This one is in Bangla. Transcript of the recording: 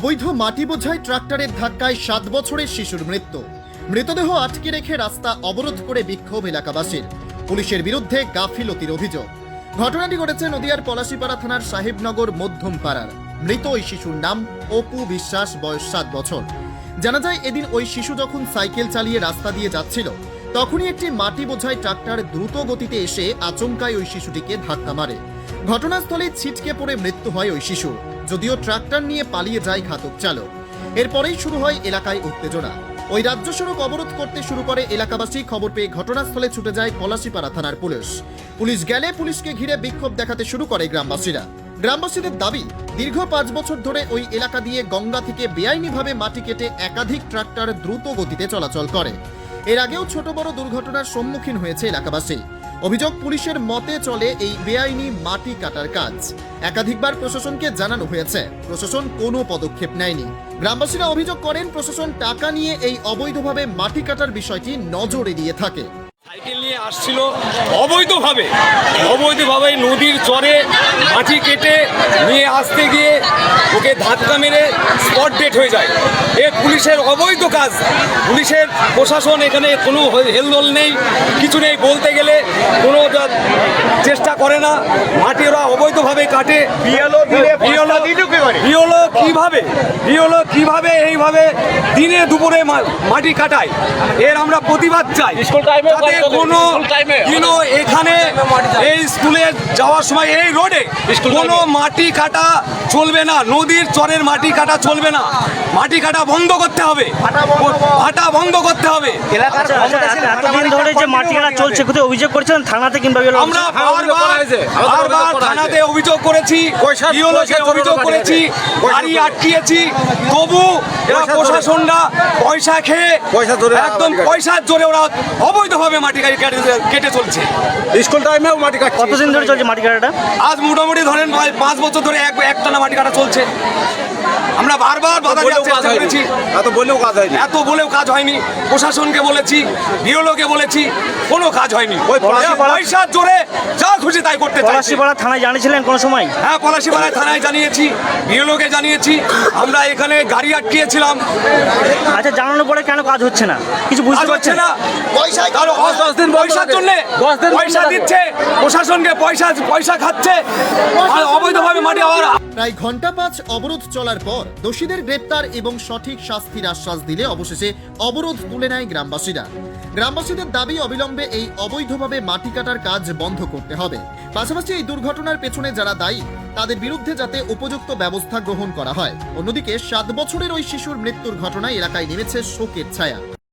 অবৈধ মাটি বোঝাই ট্রাক্টরের ধাক্কায় সাত বছরের শিশুর মৃত্যু। মৃতদেহ আটকে রেখে রাস্তা অবরোধ করে বিক্ষোভ এলাকাবাসীর। পুলিশের বিরুদ্ধে গাফিলতির অভিযোগ। ঘটনাটি ঘটেছে নদিয়ার পলাশিপাড়া থানার সাহেবনগর মধ্যম পাড়ার মৃত ওই শিশুর নাম অপু বিশ্বাস, বয়স সাত বছর। জানা যায় এদিন ওই শিশু যখন সাইকেল চালিয়ে রাস্তা দিয়ে যাচ্ছিল, তখনই একটি মাটি বোঝাই ট্রাক্টর দ্রুত গতিতে এসে আচমকায় ওই শিশুটিকে ধাক্কা মারে। ঘটনাস্থলে ছিটকে পড়ে মৃত্যু হয় ওই শিশুর। যদিও ট্রাক্টর নিয়ে পালিয়ে যায় ঘাতক চালক। এরপরেই শুরু হয় এলাকায় উত্তেজনা। ওই রাজ্য সড়ক অবরোধ করতে শুরু করে এলাকাবাসী খবর পেয়ে ঘটনাস্থলে ছুটে যায় পলাশিপাড়া থানার পুলিশ। পুলিশ গেলে পুলিশকে ঘিরে বিক্ষোভ দেখাতে শুরু করে গ্রামবাসীরা। গ্রামবাসীদের দাবি, দীর্ঘ পাঁচ বছর ধরে ওই এলাকা দিয়ে গঙ্গা থেকে বেআইনিভাবে মাটি কেটে একাধিক ট্রাক্টর দ্রুত গতিতে চলাচল করে। এর আগেও ছোট বড় দুর্ঘটনার সম্মুখীন হয়েছে এলাকাবাসী। অভিযোগ, পুলিশের মতে চলে এই বেআইনি মাটি কাটার কাজ। একাধিকবার প্রশাসনকে জানানো হয়েছে, প্রশাসন কোনো পদক্ষেপ নেয়নি। গ্রামবাসীরা অভিযোগ করেন, প্রশাসন টাকা নিয়ে এই অবৈধভাবে মাটি কাটার বিষয়টি নজর এড়িয়ে থাকে। সাইকেল নিয়ে আসছিল অবৈধভাবে। অবৈধভাবে নদীর চরে মাটি কেটে নিয়ে আসতে গিয়ে ওকে ধাক্কা মেরে স্পট ডেট হয়ে যায়। এ পুলিশের অবৈধ কাজ। পুলিশের প্রশাসন এখানে কোনো হেলদোল নেই কিছু নেই বলতে গেলে কোনো চেষ্টা করে না। মাটি ওরা অবৈধভাবে কাটে। বিএলও বিওলো কীভাবে? বিওলো কীভাবে এইভাবে দিনে দুপুরে মা- মাটি কাটায়? এর আমরা প্রতিবাদ চাই। কোনো এখানে এই স্কুলে যাওয়ার সময় এই রোডে কোনো মাটি কাটা চলবে না নদীর চরের মাটি কাটা চলবে না। মাটি কাটা বন্ধ করতে হবে। ভাটা বন্ধ করতে হবে। আচ্ছা, আচ্ছা, আচ্ছা, এতদিন ধরে যে মাটি কাটা চলছে কোথায় অভিযোগ করেছেন? থানাতে কিংবা আমরা বারবার বারবার থানাতে অভিযোগ করেছি ইওলোকে অভিযোগ করেছি। গাড়ি আটকিয়েছি তবু এরা প্রশাসনরা পয়সা খেয়ে পয়সা জোরে একদম পয়সার জোরে ওরা অবৈধভাবে মাটি গাড়ি কেটে- কেটে চলছে। স্কুল টাইমেও মাটি কাটছে। কতদিন ধরে চলছে মাটি কাটাটা? আজ মোটামুটি ধরেন প্রায় পাঁচ বছর ধরে এক একটানা মাটি কাটা চলছে। আমরা বারবার বাধা দেওয়ার চেষ্টা করেছি। এত বলেও কাজ হয়নি। এত বলেও কাজ হয়নি। প্রশাসনকে বলেছি বিওলোকে বলেছি কোনো কাজ হয়নি। ওই পয়সার জোরে যা খুশি তাই করতে পলাশিপাড়া থানায় জানিয়েছিলেন কোনো সময়? হ্যাঁ পলাশিপাড়ায় থানায় জানিয়েছি বিওলোকে জানিয়েছি। আমরা এখানে গাড়ি আটকিয়েছিলাম। আচ্ছা জানানোর পরে কেন কাজ হচ্ছে না? কিছু বুঝতে পারছেন? না। কারও দশ দিন পয়সার থাকে। জন্য দশ দিন পয়সা দিচ্ছে প্রশাসনকে পয়সা পয়সা খাচ্ছে। প্রায় ঘণ্টা পাঁচ অবরোধ চলার পর দোষীদের গ্রেপ্তার এবং সঠিক শাস্তির আশ্বাস দিলে অবশেষে অবরোধ তুলে নেয় গ্রামবাসীরা। গ্রামবাসীদের দাবি অবিলম্বে এই অবৈধভাবে মাটি কাটার কাজ বন্ধ করতে হবে। পাশাপাশি এই দুর্ঘটনার পেছনে যারা দায়ী, তাদের বিরুদ্ধে যাতে উপযুক্ত ব্যবস্থা গ্রহণ করা হয়। অন্যদিকে সাত বছরের ওই শিশুর মৃত্যুর ঘটনায় এলাকায় নেমেছে শোকের ছায়া।